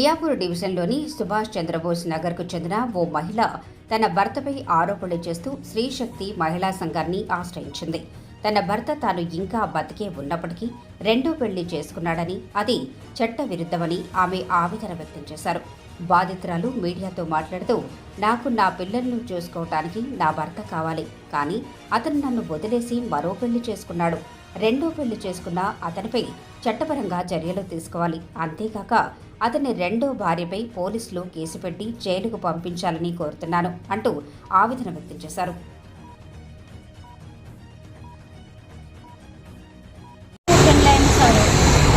మియాపూర్ డివిజన్లోని సుభాష్ చంద్రబోస్ నగర్కు చెందిన ఓ మహిళ తన భర్తపై ఆరోపణలు చేస్తూ స్త్రీశక్తి మహిళా సంఘాన్ని ఆశ్రయించింది. తన భర్త తాను ఇంకా బతికే ఉన్నప్పటికీ రెండో పెళ్ళి చేసుకున్నాడని అది చట్టవిరుద్ధమని ఆమె ఆవేదన వ్యక్తం చేశారు. బాధితురాలు మీడియాతో మాట్లాడుతూ నాకు నా పిల్లలను చూసుకోవటానికి నా భర్త కావాలి కానీ అతను నన్ను వదిలేసి మరో పెళ్ళి చేసుకున్నాడు. రెండో పెళ్ళి చేసుకున్న అతనిపై చట్టపరంగా చర్యలు తీసుకోవాలి. అంతేకాక అతని రెండో భార్యపై పోలీసులు కేసు పెట్టి జైలుకు పంపించాలని కోరుతున్నాను అంటూ ఆవేదన వ్యక్తం చేశారు.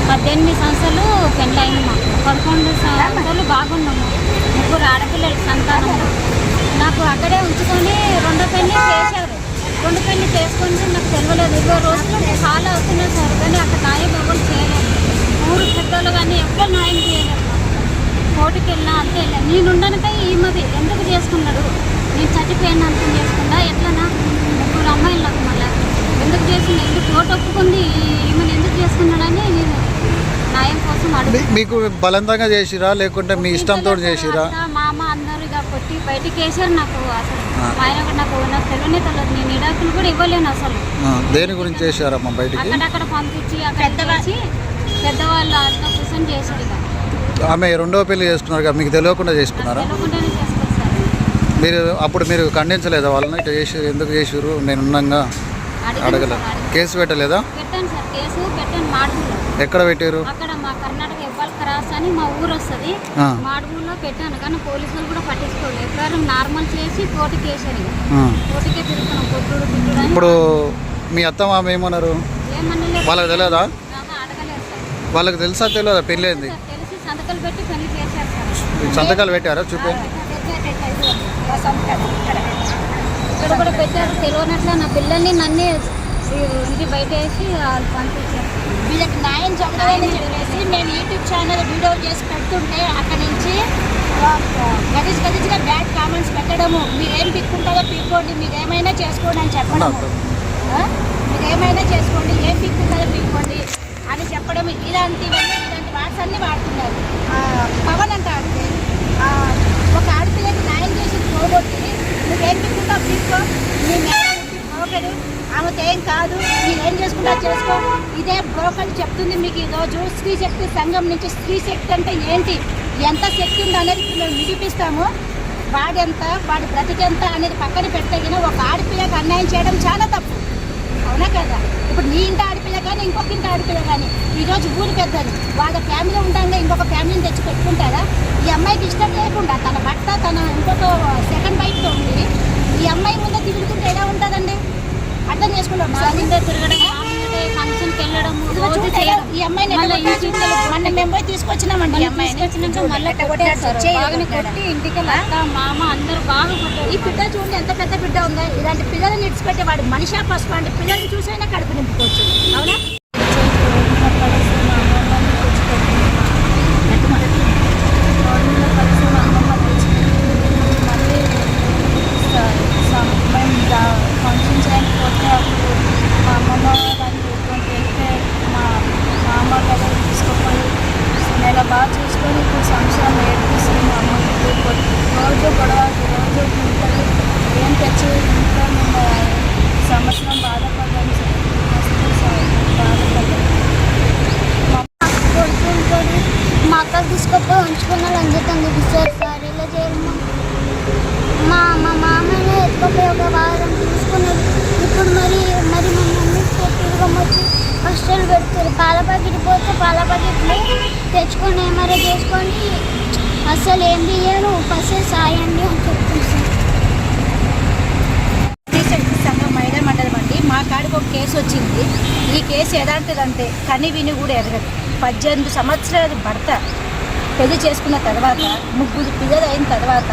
పద్దెనిమిది సంవత్సరాలు పెళ్ళైంది మాకు. పదకొండు సంవత్సరాలు బాగున్నాము. ముగ్గురు ఆడపిల్లలు సంతానం. నాకు అక్కడే ఉంచుకొని రెండో పెళ్ళి చేశారు. రెండు పెళ్ళి చేసుకొని నాకు తెలియలేదు. ఇరవై రోజులు చాలా అవుతున్నాయి సార్. కానీ అక్కడ న్యాయం ఎవరు చేయలేదు ఊరు పెద్దలు కానీ ఎవ్వరు న్యాయం చేయలేదు కోర్టుకి వెళ్ళినా అంతే వెళ్ళా నేను ఉండనికై ఈమెది ఎందుకు చేసుకున్నాడు? నేను చచ్చిపోయిన అనుకుని చేసుకున్నా? ఎట్లనా ముగ్గురు అమ్మాయిలు నాకు మళ్ళీ. ఎందుకు చేసింది? ఎందుకు కోర్టు ఒప్పుకుంది? ఈమెను ఎందుకు చేసుకున్నాడని నేను న్యాయం కోసం అడుగు మీ- మీకు బలవంతంగా చేసిరా? లేకుంటే మీ ఇష్టంతో చేసిరా? అత్త, మామ అందరూ ఇక కొట్టి బయటికి వేసారు నాకు అసలు. మా ఆయన కూడా నాకు నాకు తెలియనే తెలియదు. నేను ఇడాకులు కూడా ఇవ్వలేను అసలు. దేని గురించి చేశారమ్మా బయటికి? అక్కడక్కడ పంపించి అక్కడ పెద్దవాళ్ళు. అంతా కూర్చొని చేశారు ఇక. ఆమె రెండో పెళ్ళి చేసుకున్నారు కదా మీకు తెలియకుండా చేసుకున్నారా? మీరు అప్పుడు మీరు ఖండించలేదా వాళ్ళని? ఇట్లా చేసి ఎందుకు చేసిర్రు? నేను ఉన్నాగా అడిగాను అడగలే. సార్, అడిగాను. కేసు పెట్టలేదా? ఎక్కడ పెట్టారు అక్కడ మా కర్ణాటక ఇవ్వాలి క్రాస్ అని మా ఊరు వస్తుంది. ఆ. మాడుగులో పెట్టాను కానీ పోలీసులు కూడా పట్టించుకోలేదు. ఎక్కడారు నార్మల్ చేసి కోర్టుకి వేసారు ఇక ఆ. కోర్టుకే తిరుగుతున్నాం కొట్టుడు తిట్టుడు అని. ఇప్పుడు మీ అత్త మామ ఏమన్నారు? వాళ్ళకి తెలియదా అడగలేదు వాళ్ళకి తెలుసా తెలియదా పెళ్ళి సంతకాలు పెట్టి పెళ్ళి చేశారు సార్ సంతకాలు పెట్టారా? చూపి. ఇక్కడ కూడా పెట్టారు. తెలియనట్లే నా పిల్లల్ని నన్నే ఇంటి బయట వేసి వాళ్ళు పంపించారు. వీళ్ళకి న్యాయం జరగాలని చెప్పేసి మేము యూట్యూబ్ ఛానల్ వీడియో చేసి పెడుతుంటే అక్కడ నుంచి గదిజ్ గదిజ్గా బ్యాడ్ కామెంట్స్ పెట్టడము. మీరు ఏం పిక్కుంటారో పిక్కోండి. మీరు ఏమైనా చేసుకోండి అని చెప్పడము. ఆ? మీరు ఏమైనా చేసుకోండి. ఏం పిక్కుంటారో పిక్కోండి అని చెప్పడం ఇలాంటివన్నీ వాట్స్ అన్ని వాడుతున్నారు. పవన్ అంట అంటే ఒక ఆడపిల్లకి న్యాయం చేసి పోగొట్టి నువ్వేం పిక్కుంటావు పిక్కో నీ బ్రోకరు ఆమెతో ఏం కాదు మీరు ఏం చేసుకుంటా చేసుకో. ఇదే బ్రోకర్ చెప్తుంది మీకు ఈరోజు. స్త్రీ శక్తి సంఘం నుంచి స్త్రీ శక్తి అంటే ఏంటి? ఎంత శక్తి ఉంది అనేది మేము నిరూపిస్తాము. వాడి ఎంత వాడి బ్రతికెంత అనేది పక్కన పెట్టగిన ఒక ఆడపిల్లకి అన్యాయం చేయడం చాలా తప్పు. అవునా కదా? ఇప్పుడు నీ ఇంటి ఆడపిల్ల కానీ ఇంకొక ఇంటి ఆడపిల్ల కానీ ఈరోజు ఊరు పెద్దది. వాళ్ళ ఫ్యామిలీ ఉండగా ఇంకొక ఫ్యామిలీని తెచ్చి పెట్టుకుంటారా? ఈ అమ్మాయికి ఇష్టం లేకుండా తన భర్త తన ఇంకొక సెకండ్ వైఫ్తో ఉంది ఈ అమ్మాయి ముందు తిరుగుతుంటే ఎలా ఉంటుందండి? అర్థం చేసుకున్నాం తిరగడం ఫంక్షన్కి వెళ్ళడం రోజు చేయడం. ఈ అమ్మాయిని? మొన్న మేము పోయి తీసుకొచ్చినామండి ఈ మళ్ళీ అమ్మాయిని తీసుకొచ్చినాక బాగానే? కొట్టి ఇంటికి మామ అందరూ బాగా కొట్టారు. ఈ బిడ్డ చూడండి ఎంత పెద్ద బిడ్డ ఉందో. ఇలాంటి పిల్లల్ని ఇడిచిపెట్టే వాడు మనిషి ఫస్ట్ వాడి పిల్లల్ని చూసైనా కడుపు నింపుకోవచ్చు. అవునా ఫంక్షన్ చేయడానికి పోతే అప్పుడు మా అమ్మమ్మ దాన్ని ఊరుకొని వెళ్తే మా మా అమ్మ కదా తీసుకుపోయి నెల బాగా చూసుకొని ఇప్పుడు సంవత్సరం ఏడిపిస్తుంది మా అమ్మకి రోజు గొడవ రోజు ఉంటుంది ఏం తెచ్చి ఇంట్లో మేము సంవత్సరం బాధపడ్డాను సార్ మస్తు సార్ బాధపడ్డాను కొడుకుంటాడు మా అక్క తీసుకొచ్చి ఉంచుకున్నాడు అని చెప్పి ఇచ్చారు సార్ ఇలా చేయడం మా మా మామయ్య ఎత్తుకపోయి ఒక వారం చూసుకున్నాడు ఇప్పుడు మరి మరి మా మమ్మీ తిరగం వచ్చి హాస్టల్ పెడతారు పాల ప్యాకెట్ పోతే పాల ప్యాకెట్లు తెచ్చుకొని ఏమైనా చేసుకొని అసలు ఏం తీయను ఫస్ట్ సాయండి అని చెప్తుంది సంఘం మహిళా మండలం అండి. మా కాడికి ఒక కేసు వచ్చింది. ఈ కేసు ఎలాంటిదంటే కని విని కూడా ఎరగదు పద్దెనిమిది సంవత్సరాలు భర్త పెళ్ళి చేసుకున్న తర్వాత ముగ్గురు పిల్లలు అయిన తర్వాత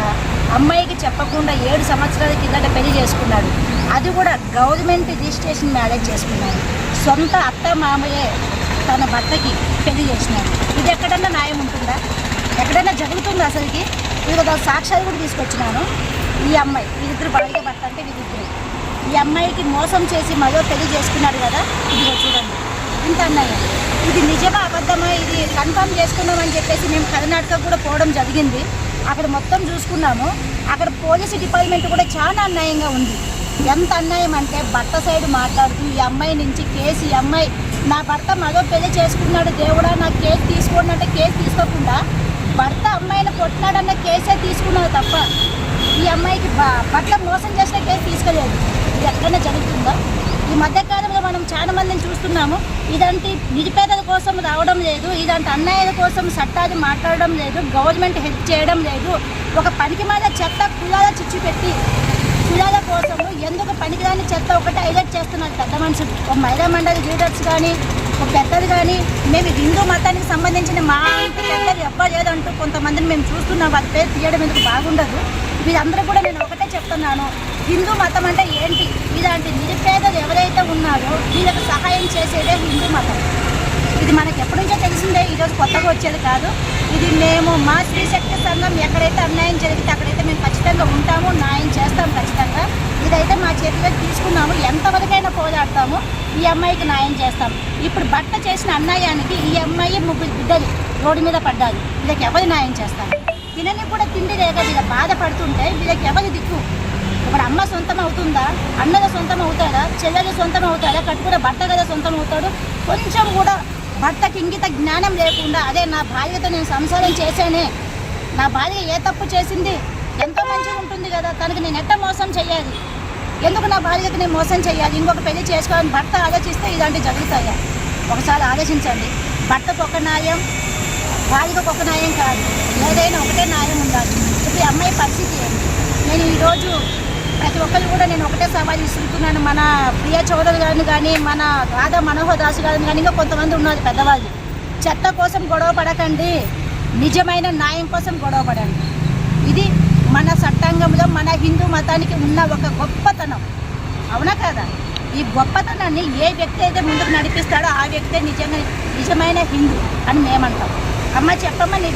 అమ్మాయికి చెప్పకుండా ఏడు సంవత్సరాల కిందట పెళ్ళి చేసుకున్నాడు. అది కూడా గవర్నమెంట్ రిజిస్ట్రేషన్ మ్యారేజ్ చేసుకున్నాడు. సొంత అత్త మామయ్యే తన భర్తకి పెళ్ళి చేసినాడు ఇది ఎక్కడన్నా న్యాయం ఉంటుందా? ఎక్కడైనా జరుగుతుందా అసలుకి? ఇది ఒక సాక్ష్యాలు కూడా తీసుకొచ్చినాను. ఈ అమ్మాయి వీరిద్దరు భార్య భర్త అంటే వీరిద్దరు ఈ అమ్మాయికి మోసం చేసి మరో పెళ్ళి చేసుకున్నాడు కదా? ఇదిగో చూడండి. ఇంత అన్నయ్య. ఇది నిజమా అబద్ధమా? ఇది కన్ఫర్మ్ చేసుకున్నామని చెప్పేసి మేము కర్ణాటక కూడా పోవడం జరిగింది. అక్కడ మొత్తం చూసుకున్నాము. అక్కడ పోలీసు డిపార్ట్మెంట్ కూడా చాలా అన్యాయంగా ఉంది. ఎంత అన్యాయం అంటే భర్త సైడ్ మాట్లాడుతూ ఈ అమ్మాయి నుంచి కేసు ఈ అమ్మాయి నా భర్త మరో పెళ్ళి చేసుకున్నాడు దేవుడా నాకు కేసు తీసుకోండి అంటే కేసు తీసుకోకుండా భర్త అమ్మాయిని కొట్టినాడన్న కేసే తీసుకున్నావు తప్ప ఈ అమ్మాయికి భర్త మోసం చేసిన కేసు తీసుకోలేదు. ఇది ఎక్కడైనా జరుగుతుందా? ఈ మధ్యకాలంలో మనం చాలా మందిని చూస్తున్నాము ఇదంటే నిరుపేదల కోసం రావడం లేదు ఇదంటే అన్యాయాల కోసం చట్టాలు మాట్లాడడం లేదు గవర్నమెంట్ హెల్ప్ చేయడం లేదు ఒక పనికి మీద చెత్త కులాల చిచ్చు పెట్టి కులాల కోసము ఎందుకు పనికిరాని చెత్త ఒకటి హైలైట్ చేస్తున్నారు పెద్ద మనుషులు. ఒక మహిళా మండలి లీడర్స్ కానీ ఒక పెద్దలు కానీ మేము హిందూ మతానికి సంబంధించిన మా ఇంటి పెద్దలు ఎవ్వరు లేదంటూ కొంతమందిని మేము చూస్తున్నాం. వాళ్ళ పేరు తీయడం ఎందుకు బాగుండదు? వీరందరూ కూడా నేను ఒకటే చెప్తున్నాను. హిందూ మతం అంటే ఏంటి? ఇలాంటి నిరుపేదలు ఎవరైతే ఉన్నారో వీళ్ళకి సహాయం చేసేదే హిందూ మతం. ఇది మనకి ఎప్పటి నుంచో తెలిసిందే ఈరోజు కొత్తగా వచ్చేది కాదు. ఇది మేము మా స్త్రీ శక్తి సంఘం ఎక్కడైతే అన్యాయం జరిగితే అక్కడ ఖచ్చితంగా ఉంటాము న్యాయం చేస్తాం ఖచ్చితంగా. ఇదైతే మా చేతిలో తీసుకున్నాము. ఎంతవరకైనా పోరాడతాము. ఈ అమ్మాయికి న్యాయం చేస్తాం. ఇప్పుడు భర్త చేసిన అన్నాయానికి ఈ అమ్మాయి ముగ్గురు బిడ్డలు రోడ్డు మీద పడ్డారు. వీళ్ళకి ఎవరు న్యాయం చేస్తారు? తినని కూడా తిండి లేక వీళ్ళ బాధపడుతుంటే వీళ్ళకి ఎవరు దిక్కు? ఇప్పుడు అమ్మ సొంతం అవుతుందా? అన్నద సొంతం అవుతాడా? చెల్లెలు సొంతం అవుతాడా? కట్టుకున్న భర్త కదా సొంతం అవుతాడు? కొంచెం కూడా భర్తకి ఇంగిత జ్ఞానం లేకుండా అదే నా భార్యతో నేను సంసారం చేశానే. నా భార్య ఏ తప్పు చేసింది? ఎంతో మంచిగా ఉంటుంది కదా తనకి నేను ఎట్ట మోసం చేయాలి ఎందుకు నా భార్యకి నేను మోసం చేయాలి ఇంకొక పెళ్ళి చేసుకోవాలని భర్త ఆలోచిస్తే ఇలాంటివి జరుగుతాయా? ఒకసారి ఆలోచించండి. భర్తకు ఒక న్యాయం భార్యకు ఒక న్యాయం కాదు. ఏదైనా ఒకటే న్యాయం ఉండాలి. ఇప్పుడు అమ్మాయి పరిస్థితి ఏంటి? నేను ఈరోజు ప్రతి ఒక్కరు కూడా నేను ఒకటే సవాల్ ఇస్తున్నాను మన ప్రియ చౌదరి గారిని కానీ మన రాధా మనోహర్ దాస్ గారిని కానీ ఇంకా కొంతమంది ఉన్నారు పెద్దవాళ్ళు. చెత్త కోసం గొడవ పడకండి. నిజమైన న్యాయం కోసం గొడవ పడండి. ఇది మన చట్టాంగంలో మన హిందూ మతానికి ఉన్న ఒక గొప్పతనం. అవునా కదా? ఈ గొప్పతనాన్ని ఏ వ్యక్తి అయితే ముందుకు నడిపిస్తాడో ఆ వ్యక్తే నిజంగా నిజమైన హిందూ అని మేమంటాం. అమ్మ చెప్పమ్మ నీ